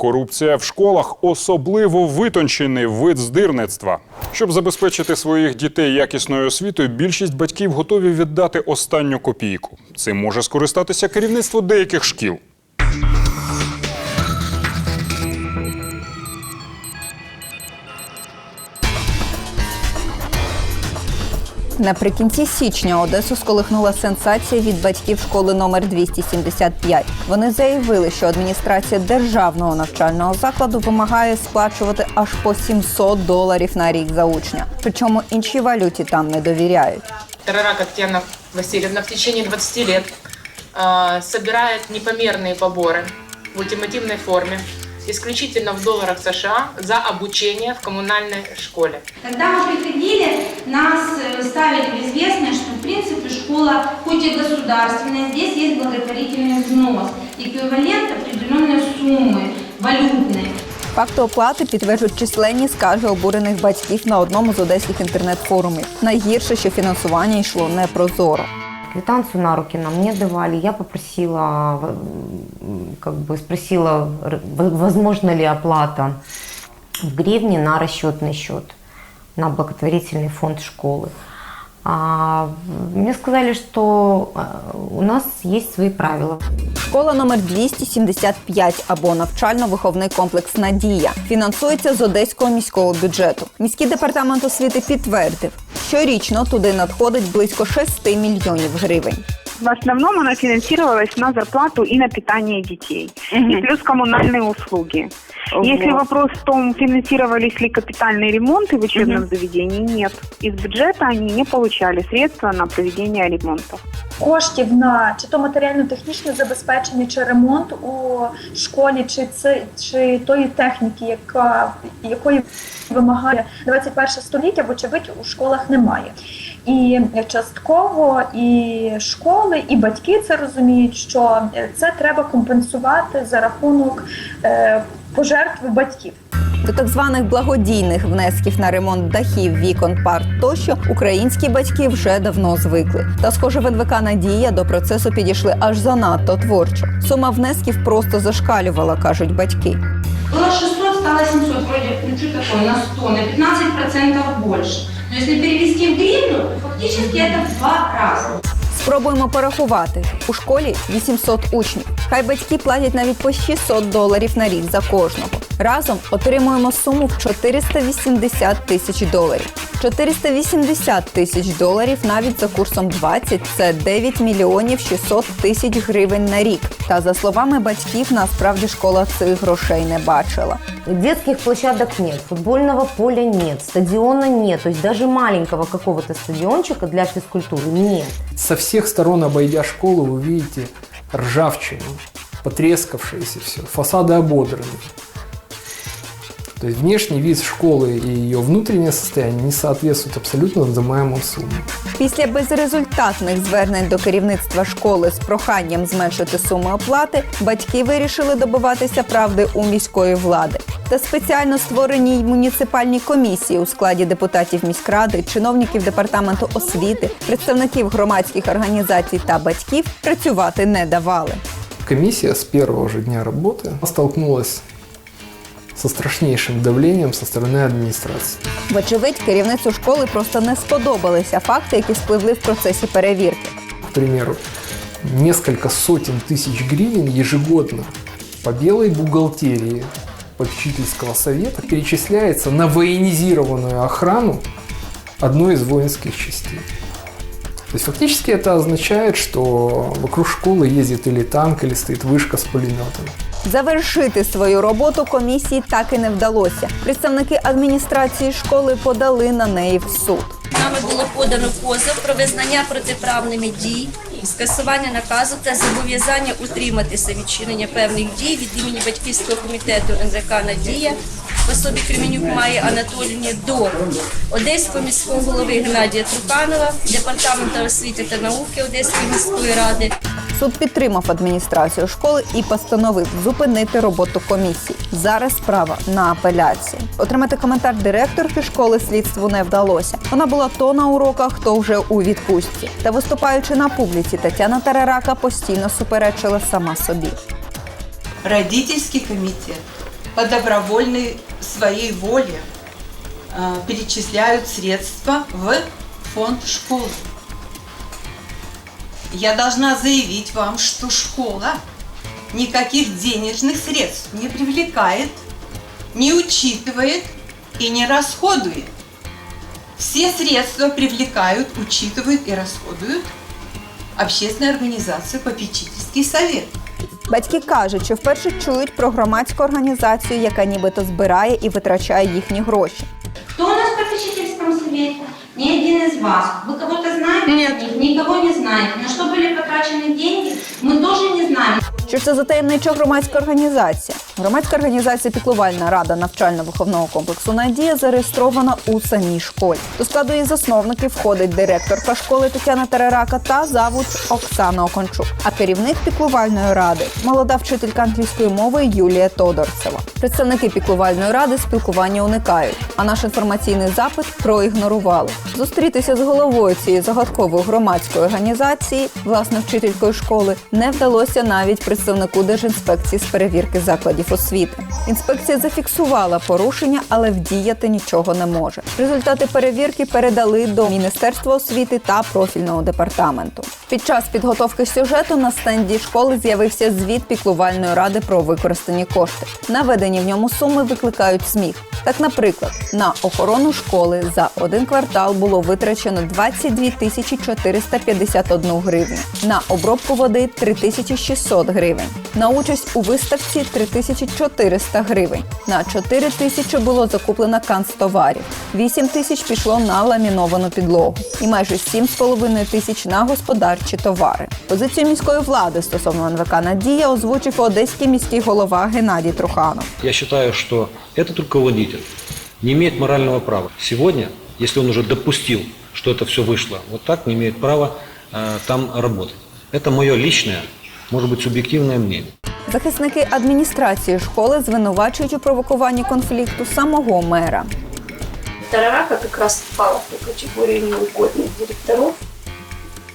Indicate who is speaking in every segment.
Speaker 1: Корупція в школах особливо витончений вид здирництва. Щоб забезпечити своїх дітей якісною освітою, більшість батьків готові віддати останню копійку. Цим може скористатися керівництво деяких шкіл.
Speaker 2: Наприкінці січня Одесу сколихнула сенсація від батьків школи номер 275. Вони заявили, що адміністрація державного навчального закладу вимагає сплачувати аж по 700 доларів на рік за учня. Причому іншій валюті там не довіряють.
Speaker 3: Тарарака Татьяна Васильевна в течение 20 лет э, собирает непомерные поборы в ультимативной форме, исключительно в долларах США, за обучение в коммунальной школе.
Speaker 4: Когда мы приходили, нас э, ставили в известность, что в принципе школа, хоть и государственная, здесь есть благотворительный взнос, эквивалент определенной суммы валютной.
Speaker 2: Факти оплати підтверджують численні скарги обурених батьків на одному з одеських інтернет-форумів. Найгірше, що фінансування йшло непрозоро.
Speaker 5: Квитанцию на руки нам не давали. Я попросила, м, как бы спросила, р- возможно ли оплата в гривне на расчетный счет, на благотворительный фонд школы. А, мне сказали, что а, у нас есть свои правила.
Speaker 2: Школа номер 275 або навчально-виховний комплекс Надія фінансується з одеського міського бюджету. Міський департамент освіти підтвердив, щорічно туди надходить близько 6 мільйонів гривень.
Speaker 6: В основном она финансировалась на зарплату и на питание детей. И плюс коммунальные услуги. Если вопрос в том, финансировались ли капитальные ремонты в учебном заведении, нет. Из бюджета они не получали средства на проведение ремонтов.
Speaker 7: коштів на чи то матеріально-технічне забезпечення, чи ремонт у школі, чи це чи тої техніки, яка якої вимагає 21 століття, вочевидь, у школах немає. І частково і школи, і батьки це розуміють, що це треба компенсувати за рахунок е, пожертв батьків.
Speaker 2: До так званих благодійних внесків на ремонт дахів, вікон, парт тощо українські батьки вже давно звикли. Та, схоже, в НВК Надія до процесу підійшли аж занадто творчо. Сума внесків просто зашкалювала, кажуть батьки.
Speaker 4: Было 600, стало 700, вроде, что такое, на 100, на 15% больше. Но если перевести в гривну, то фактически это в два раза.
Speaker 2: Спробуємо порахувати. У школі 800 учнів. Хай батьки платять навіть по 600 доларів на рік за кожного. Разом отримуємо суму в 480 тисяч доларів. 480 тисяч доларів навіть за курсом 20 – це 9 мільйонів 600 тисяч гривень на рік. Та за словами батьків, насправді школа цих грошей не бачила.
Speaker 5: Детских площадок нет, футбольного поля нет, стадиона нет. То есть даже маленького какого-то стадиончика для физкультуры нет.
Speaker 8: Со всех сторон, обойдя школу, вы видите ржавчину, потрескавшееся все, фасады ободраны. То есть внешний вид школы и ее внутреннее состояние не соответствуют абсолютно называемым суммам.
Speaker 2: Після безрезультатних звернень до керівництва школи з проханням зменшити суми оплати, батьки вирішили добиватися правди у міської влади. Та спеціально створеній муніципальній комісії у складі депутатів міськради, чиновників департаменту освіти, представників громадських організацій та батьків працювати не давали.
Speaker 8: Комиссия с первого же дня работы столкнулась со страшнейшим давлением со стороны администрации.
Speaker 2: Вочевидь, керівництву школи просто не сподобалися факти, які спливли в процесі перевірки.
Speaker 8: К примеру, несколько сотен тысяч гривен ежегодно по белой бухгалтерии попечительского совета перечисляется на военизированную охрану одной из воинских частей. То есть фактически это означает, что вокруг школы ездит или танк, или стоит вышка с пулеметами.
Speaker 2: Завершити свою роботу комісії так і не вдалося. Представники адміністрації школи подали на неї в суд.
Speaker 9: Нами було подано позов про визнання протиправними дій, скасування наказу та зобов'язання утриматися від чинення певних дій від імені батьківського комітету НЗК Надія в особі Кременюк Майї Анатоліївні до Одеського міського голови Геннадія Труханова, департаменту освіти та науки Одеської міської ради,
Speaker 2: Суд підтримав адміністрацію школи і постановив зупинити роботу комісії. Зараз справа на апеляції. Отримати коментар директорки школи слідству не вдалося. Вона була то на уроках, то вже у відпустці. Та виступаючи на публіці, Тетяна Тарарака постійно суперечила сама собі.
Speaker 10: Родительский комитет по добровольной своей воле э, перечисляют средства в фонд школы. Я должна заявить вам, что школа никаких денежных средств не привлекает, не учитывает и не расходует. Все средства привлекают, учитывают и расходуют общественная организация «Попечительский совет».
Speaker 2: Батьки кажуть, що вперше чують про громадську організацію, яка нібито збирає і витрачає їхні гроші.
Speaker 4: Кто у нас в попечительском совете? Ни один из вас. Вы кого-то знаете? Нет. Никого не знаете. На что были потрачены деньги, мы тоже не знаем.
Speaker 2: Що ж це за таємнича громадська організація? Громадська організація Піклувальна рада навчально-виховного комплексу Надія зареєстрована у самій школі. До складу її засновників входить директорка школи Тетяна Терерака та завуч Оксана Окончук. А керівник піклувальної ради молода вчителька англійської мови Юлія Тодорцева. Представники піклувальної ради спілкування уникають, а наш інформаційний запит проігнорували. Зустрітися з головою цієї загадкової громадської організації, власне вчителькою школи, не вдалося навіть представнику Держінспекції з перевірки закладів освіти. Інспекція зафіксувала порушення, але вдіяти нічого не може. Результати перевірки передали до Міністерства освіти та профільного департаменту. Під час підготовки сюжету на стенді школи з'явився звіт піклувальної ради про використані кошти. Наведені в ньому суми викликають сміх. Так, наприклад, на охорону школи за один квартал було витрачено 22 тисячі 451 гривню, на обробку води 3600 гривень, на участь у виставці 3400 гривень, на 4 тисячі було закуплено канцтоварів, 8 тисяч пішло на ламіновану підлогу і майже 7,5 тисяч на господарчі товари. Позицію міської влади стосовно НВК Надія озвучив одеський міський голова Геннадій Труханов.
Speaker 11: Я считаю, что этот руководитель не имеет морального права. Сегодня, если он уже допустил, что это все вышло, вот так не имеет права э, там работать. Это мое личное, может быть, субъективное мнение.
Speaker 2: Захисники адміністрації школи звинувачують у провокуванні конфлікту самого мера.
Speaker 9: Тарарака как раз попала в ту категорию неугодных директоров.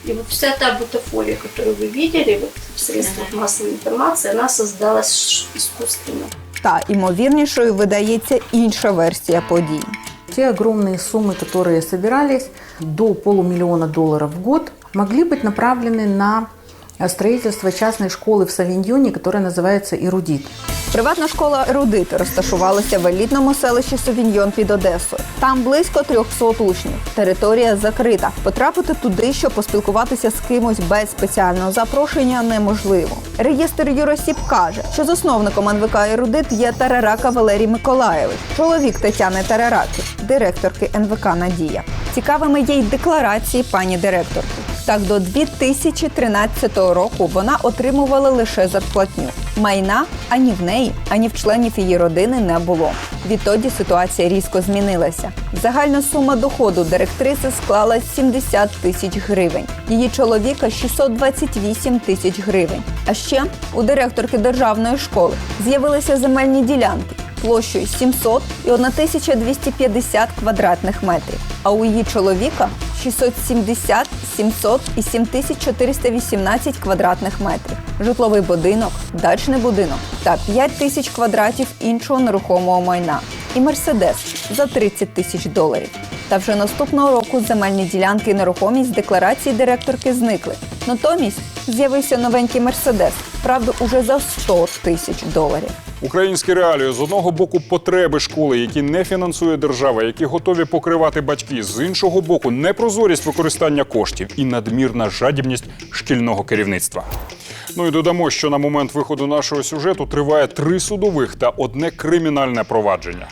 Speaker 9: И вот вся та бутафория, которую вы видели вот, в средствах массовой информации, она создалась ш- искусственно.
Speaker 2: Та імовірнішою видається інша версія подій.
Speaker 12: Те огромные суммы, которые собирались, до полумиллиона долларов в год, могли быть направлены на э, строительство частной школы в Савиньоне, которая называется «Эрудит».
Speaker 2: Приватна школа Ерудит розташувалася в елітному селищі Совіньйон під Одесою. Там близько 300 учнів. Територія закрита. Потрапити туди, щоб поспілкуватися з кимось без спеціального запрошення, неможливо. Реєстр юросіб каже, що засновником НВК Ерудит є Тарарака Валерій Миколаєвич, чоловік Тетяни Тарараки, директорки НВК Надія. Цікавими є й декларації пані директорки. Так, до 2013 року вона отримувала лише зарплатню. Майна ані в неї, ані в членів її родини не було. Відтоді ситуація різко змінилася. Загальна сума доходу директриси склала 70 тисяч гривень. Її чоловіка 628 тисяч гривень. А ще у директорки державної школи з'явилися земельні ділянки площею 700 і 1250 квадратних метрів. А у її чоловіка 670, 700 і 7418 квадратних метрів. Житловий будинок, дачний будинок та 5 тисяч квадратів іншого нерухомого майна. І мерседес за 30 тисяч доларів. Та вже наступного року земельні ділянки і нерухомість декларації директорки зникли. Натомість з'явився новенький мерседес, правда, уже за 100 тисяч доларів.
Speaker 1: Українські реалії з одного боку потреби школи, які не фінансує держава, які готові покривати батьки. З іншого боку, непрозорість використання коштів і надмірна жадібність шкільного керівництва. Ну і додамо, що на момент виходу нашого сюжету триває три судових та одне кримінальне провадження.